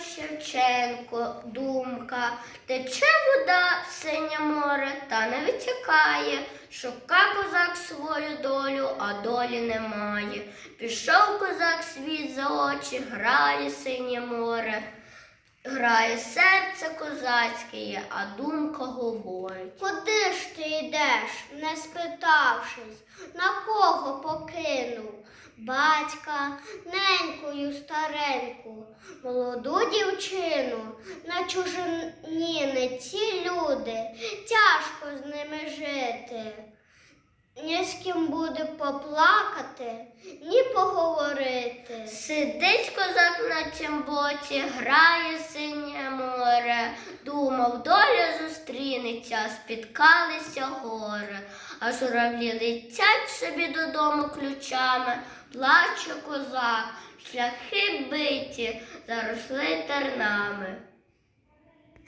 Шевченко, думка, тече вода в синє море, та не витікає. Шука козак свою долю, а долі немає. Пішов козак світ за очі, грає синє море. Грає серце козацьке, а думка говорить. Куди ж ти йдеш, не спитавшись, на кого покинув? Батька, ненькою стареньку, молоду дівчину, на чужині не ці люди, тяжко з ними жити. Ні з ким буде поплакати, ні поговорити. Сидить козак на тім боці, грає синє море, думав, доля зустрінеться, спіткалися гори, а журавлі летять собі додому ключами, плаче козак, шляхи биті, заросли тернами.